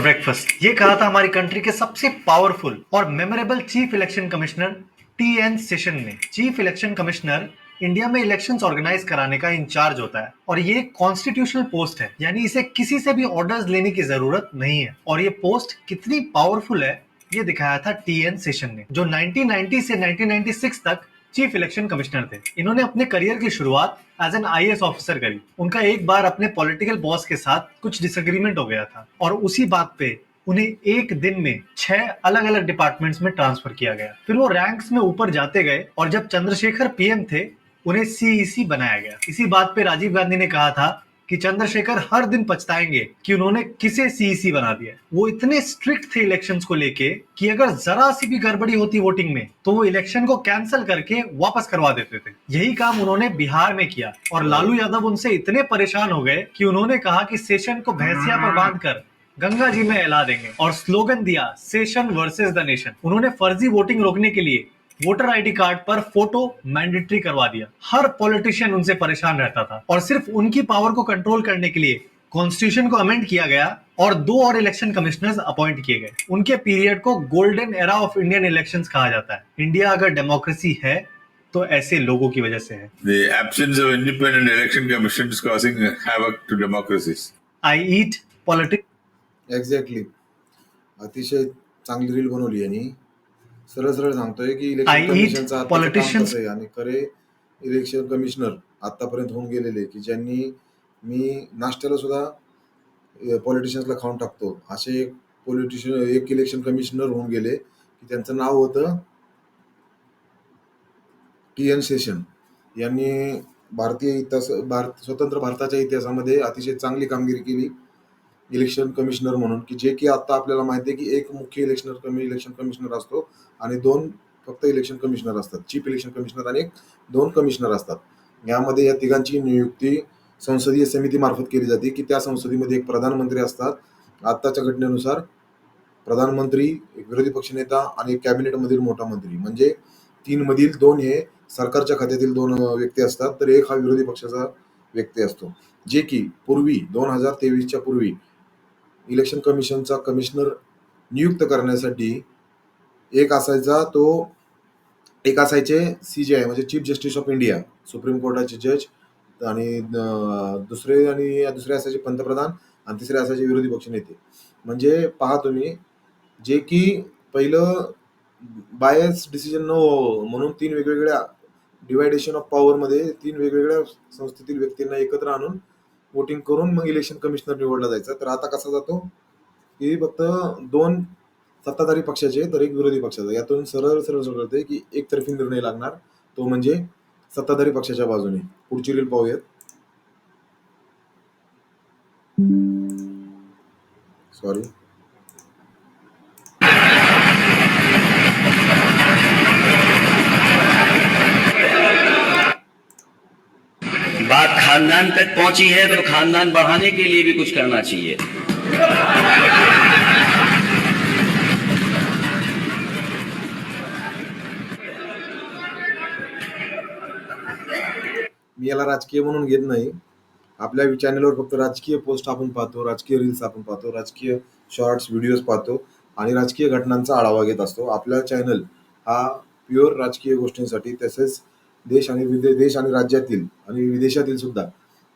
Breakfast ये कहा था हमारी कंट्री के सबसे पावरफुल और memorable chief election commissioner T N Seshan ने। चीफ इलेक्शन कमिश्नर इंडिया में इलेक्शंस ऑर्गेनाइज कराने का इंचार्ज होता है और ये कॉन्स्टिट्यूशनल पोस्ट है, यानी इसे किसी से भी ऑर्डर्स लेने की ज़रूरत नहीं है। और ये पोस्ट कितनी पावरफुल है, ये दिखाया था टी एन सेशन ने, जो 1990 से 1996 तक चीफ इलेक्शन कमिश्नर थे। इन्होंने अपने करियर की शुरुआत एज एन आई ऑफिसर करी। उनका एक बार अपने पॉलिटिकल बॉस के साथ कुछ डिसएग्रीमेंट हो गया था और उसी बात पे उन्हें एक दिन में छह अलग अलग डिपार्टमेंट्स में ट्रांसफ़र किया गया। फिर वो रैंक्स में ऊपर जाते गए और जब चंद्रशेखर पीएम थे, उन्हें सीईसी बनाया गया। इसी बात पे राजीव गांधी ने कहा था कि चंद्रशेखर हर दिन पछताएँगे कि उन्होंने किसे सीईसी बना दिया। वो इतने स्ट्रिक्ट थे इलेक्शंस को लेके कि अगर जरा सी भी गड़बड़ी होती वोटिंग में तो वो इलेक्शन को कैंसिल करके वापस करवा देते थे। यही काम उन्होंने बिहार में किया और लालू यादव उनसे इतने परेशान हो गए कि उन्होंने कहा कि सेशन को भैंसिया पर बाँध कर गंगा जी में हिला देंगे और स्लोगन दिया सेशन वर्सेस द नेशन उन्होंने फर्जी वोटिंग रोकने के लिए वोटर आईडी कार्ड पर फ़ोटो मैंडेटरी करवा दिया। हर पॉलिटिशियन उनसे परेशान रहता था। और सिर्फ़ उनकी पावर को कंट्रोल करने के लिए कॉन्स्टिट्यूशन को अमेंड किया गया और दो और इलेक्शन कमिश्नर्स अपॉइंट किए गए। उनके पीरियड को golden era of Indian elections कहा जाता है। इंडिया अगर डेमोक्रेसी है तो ऐसे लोगों की वजह से है। The absence of independent election commission is causing havoc to democracies. I eat politics exactly अतिशय चांगली रील बनवली आणि सरळ सरळ सांगतोय की इलेक्शन कमिशनचं आताचं काम politicians- कसं आहे? आणि खरे इलेक्शन कमिशनर आतापर्यंत होऊन गेलेले की ज्यांनी मी नाश्त्याला सुद्धा पॉलिटिशियन्सला खाऊन टाकतो. असे एक पॉलिटिशियन एक इलेक्शन कमिशनर होऊन गेले की त्यांचं नाव होतं टी एन सेशन. यांनी भारतीय इतिहास भारत स्वतंत्र भारताच्या इतिहासामध्ये अतिशय चांगली कामगिरी केली. इलेक्शन कमिशनर म्हणून की जे की आता आपल्याला माहिती आहे की एक मुख्य इलेक्शनर कमी इलेक्शन कमिशनर असतो आणि दोन फक्त इलेक्शन कमिशनर असतात. चीफ इलेक्शन कमिशनर आणि एक दोन कमिशनर असतात. यामध्ये या तिघांची नियुक्ती संसदीय समितीमार्फत केली जाते की त्या संसदेमध्ये एक प्रधानमंत्री असतात. आत्ताच्या घटनेनुसार प्रधानमंत्री एक विरोधी पक्षनेता आणि एक कॅबिनेटमधील मोठा मंत्री. म्हणजे तीन मधील दोन हे सरकारच्या खात्यातील दोन व्यक्ती असतात तर एक हा विरोधी पक्षाचा व्यक्ती असतो. जे की पूर्वी दोन हजार तेवीसच्या पूर्वी इलेक्शन कमिशनचा कमिशनर नियुक्त करण्यासाठी एक असायचा तो एक असायचे सी जे आय म्हणजे chief justice of India supreme कोर्टाचे जज आणि दुसरे आणि दुसरे असायचे पंतप्रधान आणि तिसरे असायचे विरोधी पक्ष नेते म्हणजे पहा तुम्ही जे की पहिलं बायस डिसिजन न हो म्हणून तीन वेगवेगळ्या डिवायडेशन ऑफ पॉवरमध्ये तीन वेगवेगळ्या संस्थेतील व्यक्तींना एकत्र आणून वोटिंग करून मग इलेक्शन कमिशनर निवडला जायचा. तर आता कसा जातो? की फक्त दोन सत्ताधारी पक्षाचे तर एक विरोधी पक्षाचा यातून सरळ सरळ सरळते की एकतर्फी निर्णय लागणार. तो म्हणजे सत्ताधारी पक्षाच्या बाजूने. पुढची रील पाहूयात. सॉरी खानदान तक पहुंची है तो खानदान बढ़ाने के लिए भी कुछ करना चाहिए। मी याला राजकीय म्हणून घेत नाही. आपल्या चॅनलवर फक्त राजकीय पोस्ट आपण पाहतो राजकीय रील्स आपण पाहतो राजकीय शॉर्ट्स व्हिडिओज पाहतो आणि राजकीय घटनांचा आढावा घेत असतो. आपला चॅनल हा प्युअर राजकीय गोष्टींसाठी तसेच देश आणि विदे देश आणि राज्यातील आणि विदेशातील सुद्धा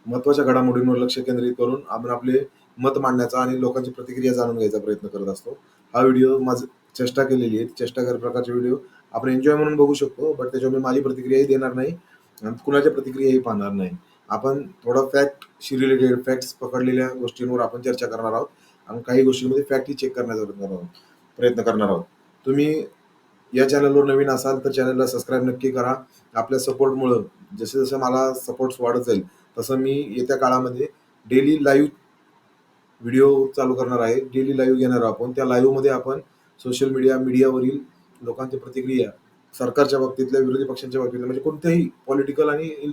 महत्त्वाच्या घडामोडींवर लक्ष केंद्रित करून आपण आपले मत मांडण्याचा आणि लोकांची प्रतिक्रिया जाणून घ्यायचा प्रयत्न करत असतो. हा व्हिडिओ माझ चेष्टा केलेली आहे. चेष्टा कर प्रकारचे व्हिडिओ आपण एन्जॉय म्हणून बघू शकतो बट त्याच्यावर मी माझी प्रतिक्रियाही देणार नाही आणि कुणाच्या प्रतिक्रियाही पाहणार नाही. आपण थोडं फॅक्टशी रिलेटेड फॅक्ट्स पकडलेल्या गोष्टींवर आपण चर्चा करणार आहोत आणि काही गोष्टींमध्ये फॅक्टही चेक करण्याचा प्रयत्न करणार आहोत प्रयत्न करणार आहोत. तुम्ही या चॅनलवर नवीन असाल तर चॅनलला सबस्क्राईब नक्की करा. आपल्या सपोर्टमुळं जसे जसं मला सपोर्ट्स वाढत जाईल तसं मी येत्या काळामध्ये डेली लाईव्ह व्हिडिओ चालू करणार आहे. डेली लाईव्ह घेणार आहोत आपण. त्या लाईव्हमध्ये आपण सोशल मीडिया मीडियावरील लोकांची प्रतिक्रिया सरकारच्या बाबतीतल्या विरोधी पक्षांच्या बाबतीतल्या म्हणजे कोणत्याही पॉलिटिकल आणि इन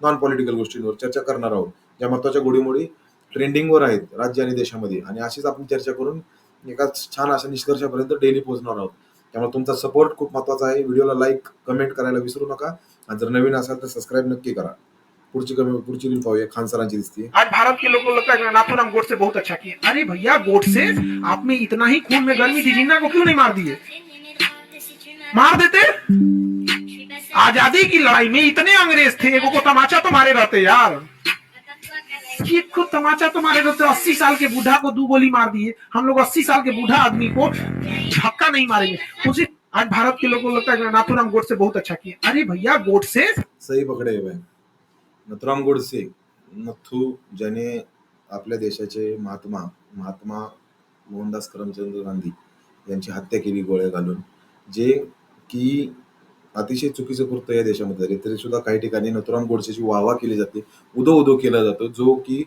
नॉन पॉलिटिकल गोष्टींवर चर्चा करणार आहोत. ज्या महत्त्वाच्या घोडीमोडी ट्रेंडिंगवर आहेत राज्य आणि देशामध्ये. आणि अशीच आपण चर्चा करून एका छान अशा निष्कर्षापर्यंत डेली पोहोचणार आहोत. त्यामुळे तुमचा सपोर्ट खूप महत्वाचा आहे. व्हिडिओला लाईक कमेंट करायला विसरू नका. आणि जर नवीन असाल तर सबस्क्राईब नक्की करा. पुढची कमी, पुढची रील पाहूया. खान सरांची दिसते आज भारत के लोगों लगता है नाथुराम गोडसे बहुत अच्छा किए अरे भैया गोडसे आप में इतना ही खून में गर्मी थी जिन्ना को क्यों नहीं मार दिए? मार देते? आज़ादी की लड़ाई में इतने अंग्रेज़ थे एगो को तमाचा तो मारे रहते यार। को तमाचा तो मारे रहते, अस्सी साल के बूढ़ा को दो गोली मार दिए। हम लोग अस्सी साल के बूढ़ा आदमी को नहीं मारेंगे। उसी आज भारत के लोगों को लगता है नाथुराम गोडसे बहुत अच्छा किया। अरे भैया गोडसे? सही पकडे भाई नथुराम गोडसे नथू ज्याने आपल्या देशाचे महात्मा महात्मा मोहनदास करमचंद गांधी यांची हत्या केली गोळ्या घालून जे की अतिशय चुकीचं कृत्य या देशामध्ये झाले. तरी सुद्धा काही ठिकाणी नथुराम गोडसेची वाहवा केली जाते उदो उदो केला जातो जो की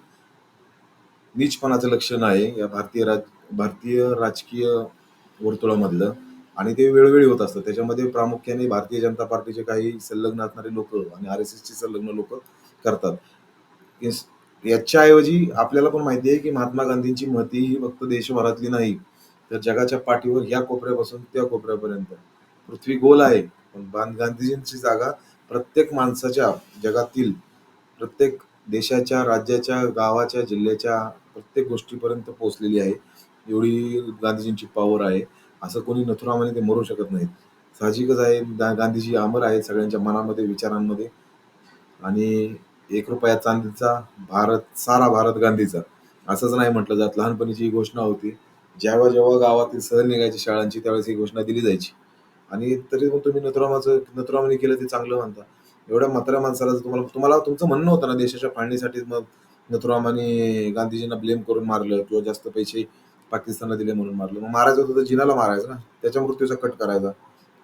नीचपणाचं लक्षण आहे. या भारतीय राज भारतीय राजकीय वर्तुळामधलं. आणि ते वेळोवेळी होत असतं. त्याच्यामध्ये प्रामुख्याने भारतीय जनता पार्टीचे काही संलग्न असणारे लोक आणि आर एस एसचे संलग्न लोक करतात. याच्याऐवजी आपल्याला पण माहिती आहे की महात्मा गांधींची मती ही फक्त देशभरातली नाही तर जगाच्या पाठीवर ह्या कोपऱ्यापासून त्या कोपऱ्यापर्यंत. पृथ्वी गोल आहे पण गांधीजींची जागा प्रत्येक माणसाच्या जगातील प्रत्येक देशाच्या राज्याच्या गावाच्या जिल्ह्याच्या प्रत्येक गोष्टीपर्यंत पोहोचलेली आहे. एवढी गांधीजींची पॉवर आहे. असं कोणी नथुरामाने ते मरू शकत नाहीत. साहजिकच आहे गांधीजी अमर आहेत सगळ्यांच्या मनामध्ये विचारांमध्ये. आणि एक रुपया चांदीचा भारत सारा भारत गांधीचा. असंच नाही म्हटलं जात. लहानपणीची ही घोषणा होती. जेव्हा जेव्हा गावातील सहल निघायची शाळांची त्यावेळेस ही घोषणा दिली जायची. आणि तरी मग तुम्ही नथुरामाचं नथुरामाने केलं ते चांगलं म्हणता. एवढ्या म्हाताऱ्या माणसाला जर तुम्हाला तुम्हाला तुमचं म्हणणं होतं ना देशाच्या फाळणीसाठी मग नथुरामाने गांधीजींना ब्लेम करून मारलं किंवा जास्त पैसे पाकिस्तानला दिले म्हणून मारलं. मग मारायचं होतं तर जिनाला मारायचं ना. त्याच्या मृत्यूचा कट करायचा.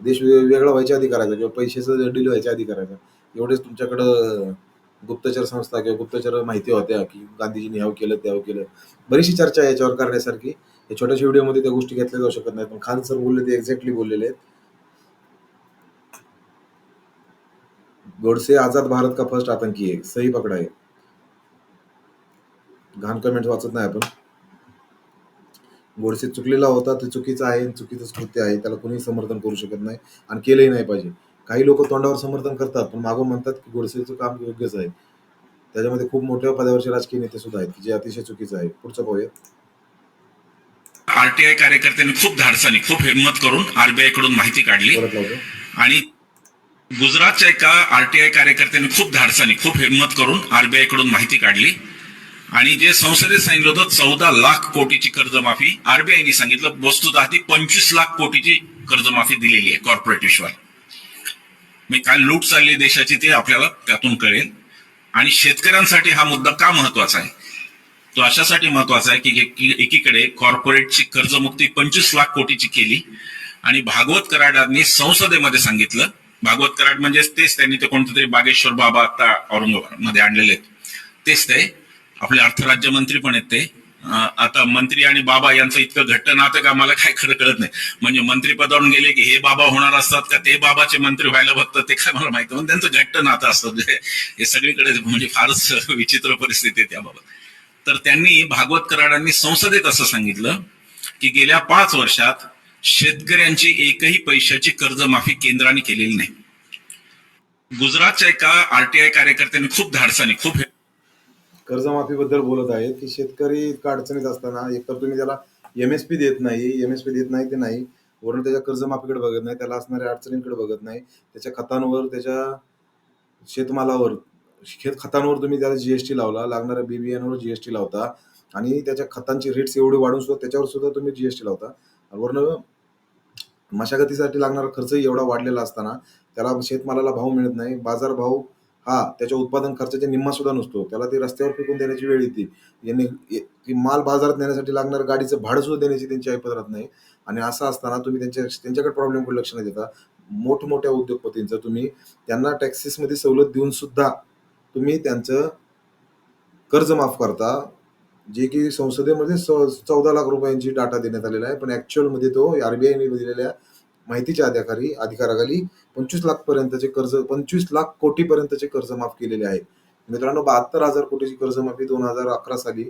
देश वेगळा व्हायच्या आधी करायचा किंवा पैशाचं डील व्हायच्या आधी करायचा. एवढेच तुमच्याकडं गुप्तचर संस्था किंवा गुप्तचर माहिती होत्या की गांधीजींनी ह्याव केलं त्याव केलं. बरीचशी चर्चा आहे याच्यावर करण्यासारखी. या छोट्याशा व्हिडिओमध्ये त्या गोष्टी घेतल्या जाऊ शकत नाहीत. पण खान सर बोलले ते एक्झॅक्टली बोललेले आहेत. गोडसे आझाद भारत का फर्स्ट आतंकी आहे? सही पकडा आहे घाण कमेंट वाचत नाही आपण. गोडसे चुकलेला होता ते चुकीचं आहे चुकीचं कृत्य आहे त्याला कोणी समर्थन करू शकत नाही आणि केलंही नाही पाहिजे. काही लोक तोंडावर समर्थन करतात पण मागून म्हणतात की गोडसेचं काम योग्यच आहे. त्याच्यामध्ये खूप मोठ्या पदावरचे राजकीय नेते सुद्धा आहेत की जे अतिशय चुकीचं आहे. पुढचं पाहूया आरटीआय कार्यकर्त्यांनी खूप धाडसानी खूप हिंमत करून आरबीआयकडून माहिती काढली. आणि गुजरातच्या एका आरटीआय कार्यकर्त्यांनी खूप धाडसानी खूप हिंमत करून आरबीआयकडून माहिती काढली. आणि जे संसदेत सांगितलं होतं चौदा लाख कोटीची कर्जमाफी. आरबीआयने सांगितलं वस्तुतः ती पंचवीस लाख कोटीची कर्जमाफी दिलेली आहे कॉर्पोरेट विश्वात मी काय लूट चालली देशाची ते आपल्याला त्यातून कळेल. आणि शेतकऱ्यांसाठी हा मुद्दा का महत्त्वाचा आहे? तो अशासाठी महत्त्वाचा आहे की एकीकडे कॉर्पोरेटची कर्जमुक्ती पंचवीस लाख कोटीची केली. आणि भागवत कराडांनी संसदेमध्ये सांगितलं. भागवत कराड म्हणजे तेच त्यांनी ते कोणतं तरी बागेश्वर बाबा आता औरंगाबादमध्ये आणलेले आहेत. तेच ते. आपले अर्थराज्यमंत्री पण आहेत ते. आता मंत्री आणि बाबा यांचं इतकं घट्ट नातं का मला काय खरं कळत नाही. म्हणजे मंत्रीपदावरून गेले की हे बाबा होणार असतात का ते बाबाचे मंत्री व्हायला बघतात ते काय मला माहिती पण त्यांचं घट्ट नातं असतं. म्हणजे हे सगळीकडे म्हणजे फारच विचित्र परिस्थिती आहे त्याबाबत. तर त्यांनी भागवत कराडांनी संसदेत असं सांगितलं की गेल्या पाच वर्षात शेतकऱ्यांची एकही पैशाची कर्जमाफी केंद्राने केलेली नाही. गुजरातच्या एका आरटीआय कार्यकर्त्यांनी खूप धाडसानी खूप कर्जमाफीबद्दल बोलत आहेत की शेतकरी इतका अडचणीत असताना एकतर तुम्ही त्याला एम एस पी देत नाही एम एस पी देत नाही ते नाही वरून त्याच्या कर्जमाफीकडे बघत नाही त्याला असणाऱ्या अडचणींकडे बघत नाही त्याच्या खतांवर त्याच्या शेतमालावर शेत खतांवर तुम्ही त्याला जीएसटी लावला लागणाऱ्या बी बियाणावर जीएसटी लावता आणि त्याच्या खतांची रेट्स एवढे वाढून सुद्धा त्याच्यावर सुद्धा तुम्ही जीएसटी लावता. वरून वरनं मशागतीसाठी लागणारा खर्चही एवढा वाढलेला असताना त्याला शेतमालाला भाव मिळत नाही बाजार भाव हा त्याच्या उत्पादन खर्चाच्या निम्मा सुद्धा नसतो. त्याला ते रस्त्यावर फेकून देण्याची वेळ येते. यांनी ती माल बाजारात नेण्यासाठी लागणारं गाडीचं भाडं सुद्धा देण्याची त्यांची ऐपत राहत नाही. आणि असं असताना तुम्ही त्यांच्या त्यांच्याकडे प्रॉब्लेमकडे लक्ष नाही देता. मोठमोठ्या उद्योगपतींचं तुम्ही त्यांना टॅक्सेसमध्ये सवलत देऊन सुद्धा तुम्ही त्यांचं कर्ज माफ करता. जे की संसदेमध्ये चौदा लाख रुपयांची डाटा देण्यात आलेला आहे. पण ऍक्च्युअलमध्ये तो आरबीआयने दिलेल्या माहितीच्या अधिकारी अधिकाराखाली पंचवीस लाख पर्यंतचे कर्ज पंचवीस लाख कोटी पर्यंतचे कर्ज माफ केलेले आहे मित्रांनो बहात्तर हजार कोटीची कर्जमाफी दोन हजार अकरा साली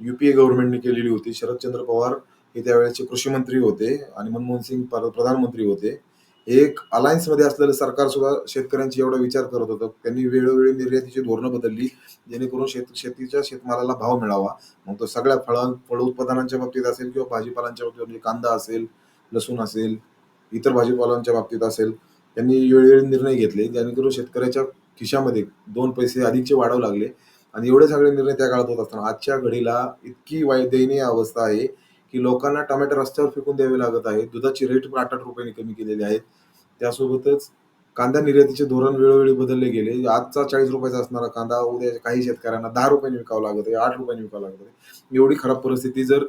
युपीए गव्हर्नमेंटने केलेली होती. शरदचंद्र पवार हे त्यावेळेचे कृषी मंत्री होते आणि मनमोहन सिंग प्रधानमंत्री होते. एक अलायन्समध्ये असलेलं सरकार सुद्धा शेतकऱ्यांची एवढा विचार करत होतं. त्यांनी वेळोवेळी निर्यातीची धोरणं बदलली जेणेकरून शेत शेतीच्या शेतमालाला भाव मिळावा. मग तो सगळ्या फळ फळ उत्पादनांच्या बाबतीत असेल किंवा भाजीपालांच्या बाबतीत म्हणजे कांदा असेल लसूण असेल इतर भाजीपालांच्या बाबतीत असेल त्यांनी वेळोवेळी निर्णय घेतले जेणेकरून शेतकऱ्याच्या खिशामध्ये दोन पैसे अधिकचे वाढवू लागले. आणि एवढे सगळे निर्णय त्या काळात होत असताना आजच्या घडीला इतकी वाईट दयनीय अवस्था आहे की लोकांना टमॅटो रस्त्यावर फेकून द्यावे लागत आहे दुधाची रेट आठ आठ रुपयांनी कमी केलेले आहेत त्यासोबतच कांदा निर्यातीचे धोरण वेळोवेळी बदलले गेले. आजचा चाळीस रुपयाचा असणारा कांदा उद्या काही शेतकऱ्यांना दहा रुपयांनी विकावा लागत आहे आठ रुपयांनी विकावा लागत आहे. एवढी खराब परिस्थिती जर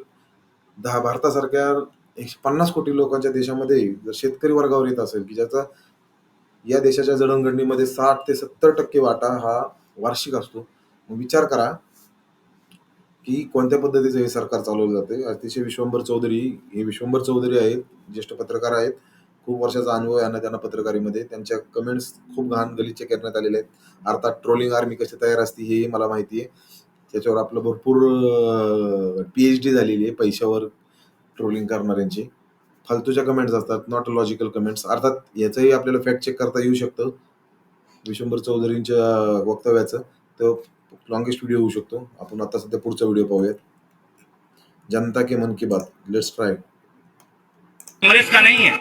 दहा भारतासारख्या एकशे पन्नास कोटी लोकांच्या देशामध्ये जर शेतकरी वर्गावर येत असेल की ज्याचा या देशाच्या जडणघडणीमध्ये साठ ते सत्तर टक्के वाटा हा वार्षिक असतो मग विचार करा की कोणत्या पद्धतीचं हे सरकार चालवलं जाते अतिशय विश्वंभर चौधरी हे विश्वंभर चौधरी आहेत ज्येष्ठ पत्रकार आहेत. खूप वर्षाचा अनुभव आहे यांना त्यांना पत्रकारीमध्ये. त्यांच्या कमेंट्स खूप घाण गलिच्छ करण्यात आलेले आहेत. अर्थात ट्रोलिंग आर्मी कशी तयार असते हेही मला माहिती आहे. त्याच्यावर आपलं भरपूर पी एच डी झालेली आहे पैशावर. ट्रोलिंग करणाऱ्यांची. फालतूच्या कमेंट्स असतात नॉट लॉजिकल कमेंट्स अर्थात याचंही आपल्याला फॅक्ट चेक करता येऊ शकतं. विश्वंभर चौधरींच्या वक्तव्याचं. तर लॉंगेस्ट व्हिडिओ होऊ शकतो. आपण आता सध्या पुढचा व्हिडिओ पाहूयात. जनता के मन की बात. लेट्स ट्राय कांग्रेस का नहीं है?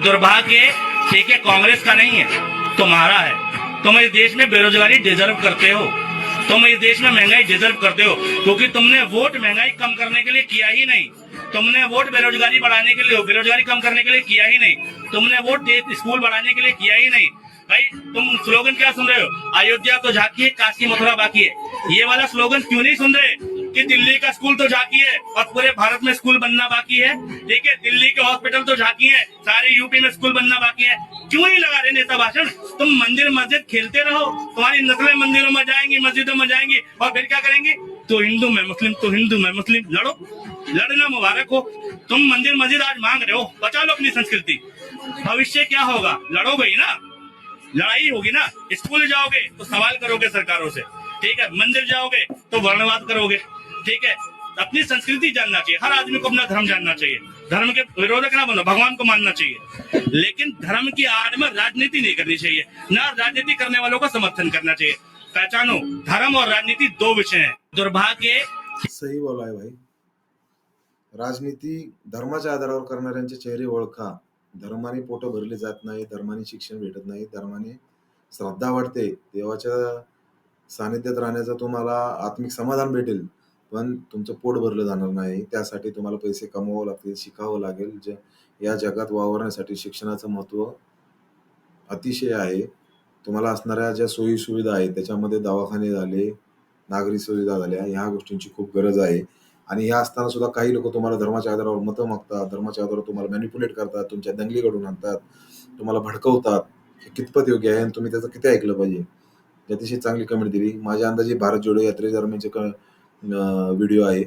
दुर्भाग्य ठीक है कांग्रेस का नहीं है। तुम्हारा है। तुम इस देश में बेरोजगारी डिजर्व करते हो। तुम इस देश में महँगाई डिजर्व करते हो, क्योंकि तुमने वोट महँगाई कम करने के लिए किया ही नहीं। तुमने वोट बेरोजगारी बढ़ाने के लिए, बेरोजगारी कम करने के लिए किया ही नहीं। तुमने वोट स्कूल बढ़ाने के लिए किया ही नहीं। भाई, तुम स्लोगन क्या सुन रहे हो? अयोध्या तो झाकी है, काशी मथुरा बाकी है। ये वाला स्लोगन क्यों नहीं सुन रहे? कि दिल्ली का स्कूल तो झाकी है और पूरे भारत में स्कूल बनना बाकी है। ठीक है, दिल्ली के हॉस्पिटल तो झाकी है, सारे यूपी में स्कूल बनना बाकी है। क्यों नहीं लगा रहे नेता भाषण? तुम मंदिर मस्जिद खेलते रहो, तुम्हारी नस्लें मंदिरों में जाएँगी, मस्जिदों में जाएँगी, और फिर क्या करेंगी? तो हिंदू में मुस्लिम तो हिंदू में मुस्लिम, लड़ो, लड़ना मुबारक हो। तुम मंदिर मस्जिद आज मांग रहे हो बचा लो अपनी संस्कृति। भविष्य क्या होगा? लड़ोगे ही ना। लड़ाई होगी ना। स्कूल जाओगे तो सवाल करोगे सरकारों से। ठीक है, मंदिर जाओगे तो वर्णवाद करोगे। ठीक है? अपनी संस्कृति जानना चाहिए। हर आदमी को अपना धर्म जानना चाहिए। धर्म के विरोधक ना बनो भगवान को मानना चाहिए। लेकिन धर्म की आड़ में राजनीति नहीं करनी चाहिए। ना राजनीति करने वालों का समर्थन करना चाहिए। पहचानो धर्म और राजनीति दो विषय हैं। दुर्भाग्य सही बोला है भाई। राजनीती धर्माच्या आधारावर करणाऱ्यांचे चेहरे ओळखा. धर्माने पोट भरले जात नाही धर्माने शिक्षण भेटत नाही धर्माने श्रद्धा वाढते. देवाच्या सानिध्यात राहण्याचा तुम्हाला आत्मिक समाधान भेटेल. पण तुमचं पोट भरलं जाणार नाही. त्यासाठी तुम्हाला पैसे कमवावं लागतील शिकावं लागेल. ज या जगात वावरण्यासाठी शिक्षणाचं महत्त्व अतिशय आहे. तुम्हाला असणाऱ्या ज्या सोयी सुविधा आहेत त्याच्यामध्ये दवाखाने झाले नागरी सुविधा झाल्या ह्या गोष्टींची खूप गरज आहे. आणि ह्या असताना सुद्धा काही लोक तुम्हाला धर्माच्या आधारावर मतं मागतात धर्माच्या आधारावर तुम्हाला मॅनिप्युलेट करतात तुमच्या दंगली घडून आणतात तुम्हाला भडकवतात. हे कितपत योग्य आहे? आणि तुम्ही त्याचं किती ऐकलं पाहिजे? ही अतिशय चांगली कमेंट दिली. माझ्या अंदाजे भारत जोडो यात्रेदरम्यानचे क व्हिडिओ आहे.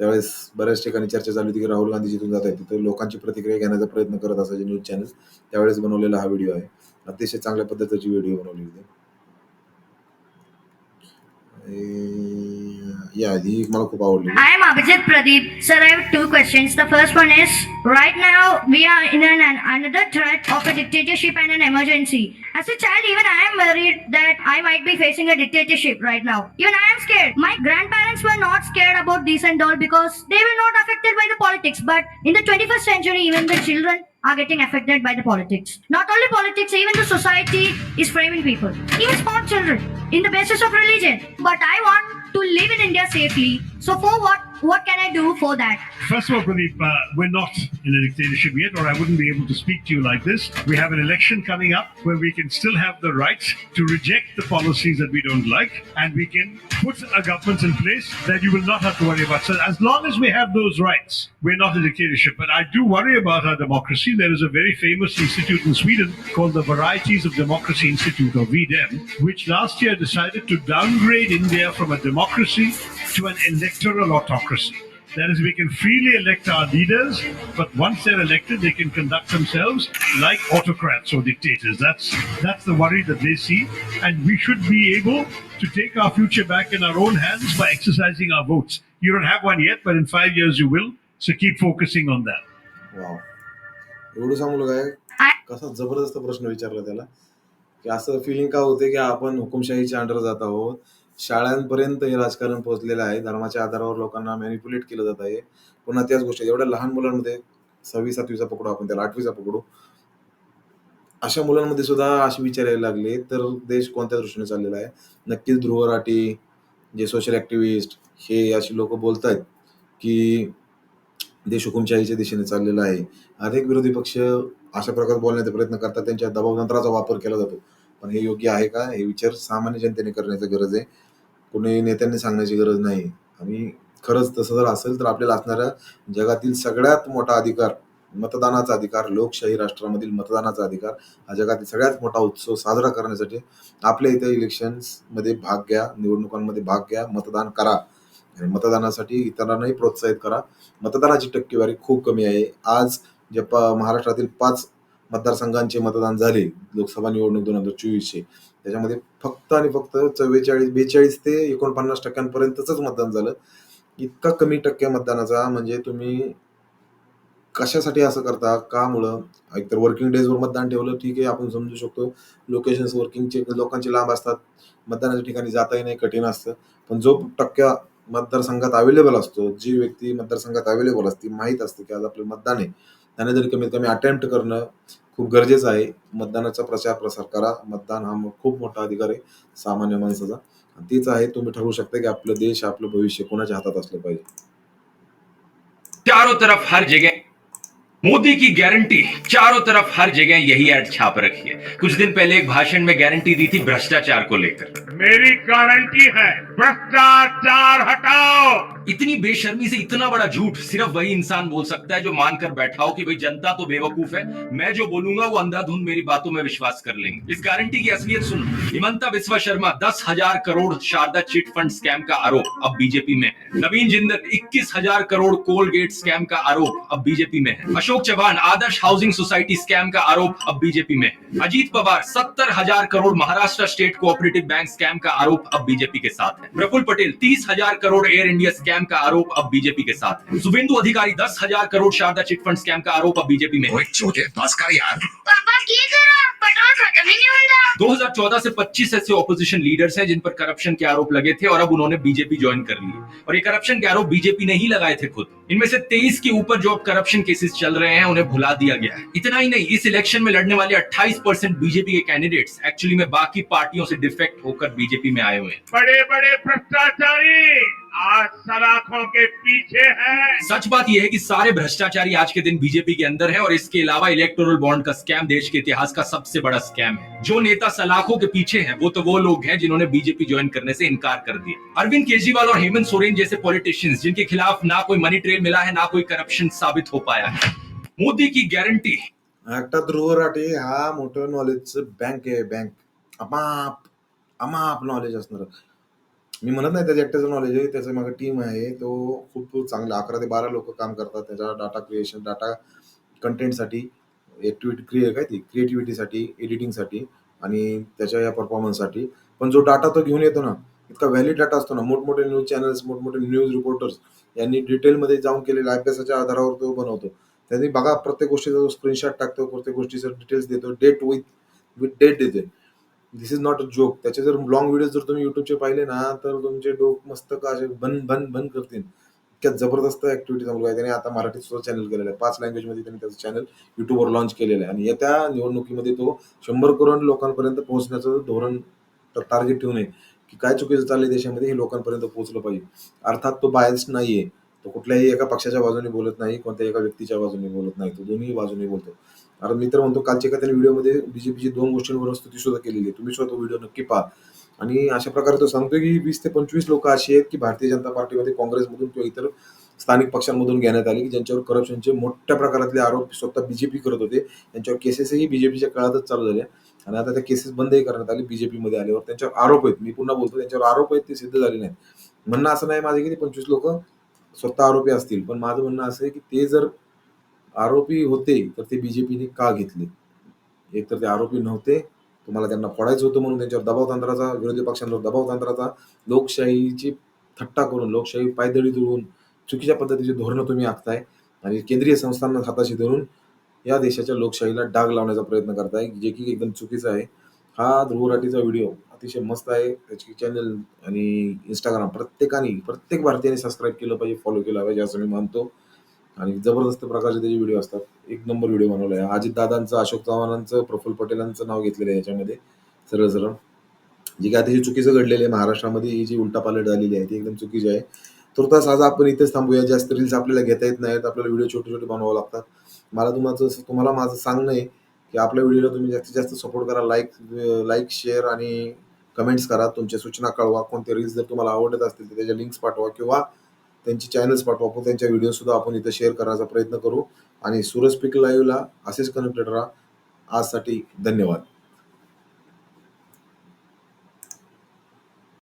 त्यावेळेस बऱ्याच ठिकाणी चर्चा चालू होती की राहुल गांधी जिथून जात आहेत तिथे लोकांची प्रतिक्रिया घेण्याचा प्रयत्न करत असायचे न्यूज चॅनल त्यावेळेस बनवलेला हा व्हिडिओ आहे. अतिशय चांगल्या पद्धतीची व्हिडिओ बनवली होती. yeah, I'm Abhijit Pradeep. Sir, I have two questions. The first one is right now we are in an, another threat of a dictatorship and an emergency. As a child, even I am worried that I might be facing a dictatorship right now. Even I am scared. My grandparents were not scared about this and all because they were not affected by the politics. But in the 21st century, even the children are getting affected by the politics. Not only politics, even the society is framing people, even small children, in the basis of religion. But I want to live in India safely. So for what what can I do for that? First of all, Pradeep, uh, we're not in a dictatorship yet, or I wouldn't be able to speak to you like this. We have an election coming up where we can still have the right to reject the policies that we don't like, and we can put a government in place that you will not have to worry about. So, as long as we have those rights, we're not a dictatorship. But I do worry about our democracy. There is a very famous institute in Sweden called the Varieties of Democracy Institute, or VDEM, which last year decided to downgrade India from a democracy to an electoral autocracy. That is, we can freely elect our leaders, but once they're elected, they can conduct themselves like autocrats or dictators. That's that's the worry that they see, and we should be able to take our future back in our own hands by exercising our votes. You don't have one yet, but in five years you will. So keep focusing on that. Wow एवढं सांगू काय I कसा जबरदस्त प्रश्न विचारला त्याला की असं फिलिंग का होते की आपण हुकुमशाहीच्या अंडर जात आहोत शाळांपर्यंत हे राजकारण पोहोचलेलं आहे. धर्माच्या आधारावर लोकांना मॅनिप्युलेट केलं जात आहे. पुन्हा त्याच गोष्टी एवढ्या लहान मुलांमध्ये सव्वीस सातवीचा पकडू आपण त्याला आठवीचा पकडू. अशा मुलांमध्ये सुद्धा असे विचार यायला लागले तर देश कोणत्या दृष्टीने चाललेला आहे? नक्कीच ध्रुव राठी जे सोशल ऍक्टिव्हिस्ट हे अशी लोक बोलत आहेत की देश हुकुमशाहीच्या दिशेने चाललेला आहे. अनेक विरोधी पक्ष अशा प्रकारे बोलण्याचा प्रयत्न करतात. त्यांच्या दबावतंत्राचा वापर केला जातो. पण हे योग्य आहे का? हे विचार सामान्य जनतेने करण्याची गरज आहे. कोणी नेत्यांनी सांगण्याची गरज नाही. आणि खरंच तसं जर असेल तर आपल्याला असणाऱ्या जगातील सगळ्यात मोठा अधिकार मतदानाचा अधिकार लोकशाही राष्ट्रामधील मतदानाचा अधिकार हा जगातील सगळ्यात मोठा उत्सव साजरा करण्यासाठी आपल्या इथे इलेक्शन्समध्ये भाग घ्या निवडणुकांमध्ये भाग घ्या मतदान करा. आणि मतदानासाठी इतरांनाही प्रोत्साहित करा. मतदानाची टक्केवारी खूप कमी आहे. आज जे प महाराष्ट्रातील पाच मतदारसंघांचे मतदान झाले लोकसभा निवडणूक दोन हजार चोवीसचे. त्याच्यामध्ये फक्त आणि फक्त चव्वेचाळीस बेचाळीस ते एकोणपन्नास टक्क्यांपर्यंतच मतदान झालं. इतका कमी टक्के मतदानाचा म्हणजे तुम्ही कशासाठी असं करता? का मुळं एकतर वर्किंग डेजवर मतदान ठेवलं ठीक आहे आपण समजू शकतो. लोकेशन्स वर्किंगचे लोकांचे लांब असतात. मतदानाच्या ठिकाणी जाताही नाही कठीण असतं. पण जो टक्क्या मतदारसंघात अवेलेबल असतो जी व्यक्ती मतदारसंघात अवेलेबल असते माहीत असते की आज आपलं मतदान आहे. त्याने जरी कमीत कमी अटेम्प्ट करणं खूप गरजेचं आहे. मतदानाचा प्रचार प्रसार करा. मतदान हा खूप मोठा अधिकार आहे सामान्य माणसाचा. तीच आहे तुम्ही ठरवू शकता की आपलं देश आपलं भविष्य कोणाच्या हातात असलं पाहिजे. चारों तरफ हर जगह मोदी की गारंटी चारों तरफ़ हर जगह यही एड छाप रखी है। कुछ दिन पहले एक भाषण में गारंटी दी थी भ्रष्टाचार को लेकर। मेरी गारंटी है भ्रष्टाचार हटाओ! इतनी बेशर्मी से इतना बड़ा झूठ सिर्फ़ वही इंसान बोल सकता है जो मानकर बैठा हो कि भाई जनता तो बेवकूफ़ है। मैं जो बोलूँगा वो अंधाधुंध मेरी बातों में विश्वास कर लेंगे। इस गारंटी की असलियत सुन। हिमंता बिस्वा शर्मा दस हज़ार crore Saradha chit fund scam का आरोप अब बीजेपी में है। नवीन जिंदल इक्कीस हज़ार करोड़ कोलगेट स्कैम का आरोप अब बीजेपी में है। Ashok Chavan Adarsh housing society scam का आरोप अब बीजेपी में। अजीत पवार सत्तर हज़ार crore Maharashtra state cooperative bank scam का आरोप अब बीजेपी के साथ है। प्रफुल पटेल तीस हज़ार करोड़ एयर इंडिया स्कैम का आरोप अब बीजेपी के साथ है। शुभेंदु अधिकारी दस हज़ार करोड़ शारदा चिटफंड स्कैम का आरोप अब बीजेपी में है। पापा की करो पेट्रोल खत्म ही नहीं होता 2014 से 25 ऐसे ऑपोजिशन लीडर्स हैं जिन पर करप्शन के आरोप लगे थे और अब उन्होंने बीजेपी ज्वाइन कर लिए। और ये करप्शन के आरोप बीजेपी ने ही लगाए थे खुद। इनमें से 23 के ऊपर जो अब करप्शन केसेस चल रहे हैं उन्हें भुला दिया गया है। इतना ही नहीं इस इलेक्शन में लड़ने वाले 28 परसेंट बीजेपी के कैंडिडेट्स एक्चुअली में बाकी पार्टियों से डिफेक्ट होकर बीजेपी में आए हुए हैं। बड़े बड़े भ्रष्टाचारी! आज सलाखों के पीछे हैं। सच बात यह है कि सारे भ्रष्टाचारी आज के दिन बीजेपी के अंदर है और इसके अलावा इलेक्टोरल बॉन्ड का स्कैम देश के इतिहास का सबसे बड़ा स्कैम है। जो नेता सलाखों के पीछे हैं वो तो वो लोग हैं जिन्होंने बीजेपी ज्वाइन करने से इनकार कर दिया। अरविंद केजरीवाल और हेमंत सोरेन जैसे पॉलिटिशियंस जिनके खिलाफ ना कोई मनी ट्रेल मिला है ना कोई करप्शन साबित हो पाया है। मोदी की गारंटी एकटा ध्रुव राठे हा मोठं नॉलेजचं बँक आहे बँक अमाप अमाप नॉलेज असणार मी म्हणत नाही त्याच्या एकट्याचं नॉलेज आहे त्याचं मागे टीम आहे तो खूप चांगला अकरा ते बारा लोक काम करतात त्याच्या डाटा क्रिएशन डाटा कंटेंटसाठी ॲक्टिव्हिटी क्रिए काय ती? क्रिएटिव्हिटीसाठी एडिटिंगसाठी आणि त्याच्या या परफॉर्मन्ससाठी पण जो डाटा तो घेऊन येतो ना इतका व्हॅलिड डाटा असतो ना मोठमोठे न्यूज चॅनल्स मोठमोठे न्यूज रिपोर्टर्स यांनी डिटेलमध्ये जाऊन केलेल्या अभ्यासाच्या आधारावर तो बनवतो. त्यांनी बघा प्रत्येक गोष्टीचा जो स्क्रीनशॉट टाकतो प्रत्येक गोष्टीचं डिटेल्स देतो डेट विथ विथ डेट देते this is not a joke त्याचे जर लॉंग व्हिडिओ जर तुम्ही युट्यूबचे पाहिले ना तर तुमचे डोक मस्त का असे बन बन बन करतील. इतक्या जबरदस्त ऍक्टिव्हिटी चालू आहे. त्याने आता मराठीत सुद्धा चॅनल केलेलं आहे. पाच लँग्वेजमध्ये त्यांनी त्याचं चॅनल युट्यूबवर लॉन्च केलेलं आहे. आणि येत्या निवडणुकीमध्ये तो शंभर करोड लोकांपर्यंत पोहोचण्याचं धोरण टार्गेट ठेवून आहे. की काय चुकीचं चाललंय देशामध्ये हे लोकांपर्यंत पोहोचलं पाहिजे. अर्थात तो बायस नाहीये. तो कुठल्याही एका पक्षाच्या बाजूने बोलत नाही कोणत्याही एका व्यक्तीच्या बाजूने बोलत नाही. तो दोन्ही बाजूने बोलतो. कारण मी तर म्हणतो कालच्या एका त्याने व्हिडिओमध्ये बीजेपीची दोन गोष्टींवर स्तुती सुद्धा केलेली आहे. तुम्ही सुद्धा तो व्हिडिओ नक्की पहा. आणि अशा प्रकारे तो सांगतोय की वीस ते पंचवीस लोक अशी आहेत की भारतीय जनता पार्टीमध्ये काँग्रेसमधून किंवा इतर स्थानिक पक्षांमधून घेण्यात आली की ज्यांच्यावर करप्शनचे मोठ्या प्रकारातले आरोप स्वतः बीजेपी करत होते. त्यांच्यावर केसेसही बीजेपीच्या काळातच चालू झाल्या. आणि आता त्या केसेस बंदही करण्यात आले बीजेपीमध्ये आल्यावर. त्यांच्यावर आरोप आहेत. मी पुन्हा बोलतो त्यांच्यावर आरोप आहेत ते सिद्ध झाले नाहीत. म्हणणं असं नाही माझे की ते पंचवीस लोक स्वतः आरोपी असतील. पण माझं म्हणणं असं आहे की ते जर आरोपी होते तर ते बीजेपीने का घेतले? एक तर ते आरोपी नव्हते तुम्हाला त्यांना फोडायचं होतं म्हणून त्यांच्यावर दबाव तंत्राचा विरोधी पक्षांवर दबाव तंत्राचा लोकशाहीची थट्टा करून लोकशाही पायदळी तुळून चुकीच्या पद्धतीची धोरणं तुम्ही आखताय आणि केंद्रीय संस्थांना हाताशी धरून या देशाच्या लोकशाहीला डाग लावण्याचा प्रयत्न करताय जे की एकदम चुकीचं आहे. हा ध्रुवराठीचा व्हिडिओ अतिशय मस्त आहे. त्याची चॅनल आणि इंस्टाग्राम प्रत्येकाने प्रत्येक भारतीयाने सबस्क्राईब केलं पाहिजे फॉलो केलं पाहिजे असं मी मानतो. आणि जबरदस्त प्रकारचे त्याचे व्हिडिओ असतात. एक नंबर व्हिडिओ बनवला आहे अजित दादांचं अशोक चव्हाणांचं प्रफुल्ल पटेलांचं नाव घेतलेलं आहे याच्यामध्ये. सरळ सरळ. जे काय अतिशय चुकीचं घडलेलं आहे महाराष्ट्रामध्ये ही जी उलटापालट झालेली आहे ती एकदम चुकीची आहे. तुर्तास आज आपण इथेच थांबूया. जास्त रील्स आपल्याला घेता येत नाहीत आपल्याला व्हिडिओ छोटे छोटे बनवावं लागतात. मला तुम्हाला तुम्हाला माझं सांगणं आहे की आपल्या व्हिडिओला तुम्ही जास्तीत जास्त सपोर्ट करा. लाईक लाईक शेअर आणि कमेंट्स करा. तुमच्या सूचना कळवा. कोणते रील्स जर तुम्हाला आवडत असतील तर त्याच्या लिंक्स पाठवा. किंवा त्यांची चॅनल्स पाठवा. आपण त्यांच्या व्हिडिओ सुद्धा आपण इथं शेअर करायचा प्रयत्न करू. आणि सूरज पीक लाईव्हला असेच कनेक्टेड राहा. आजसाठी धन्यवाद.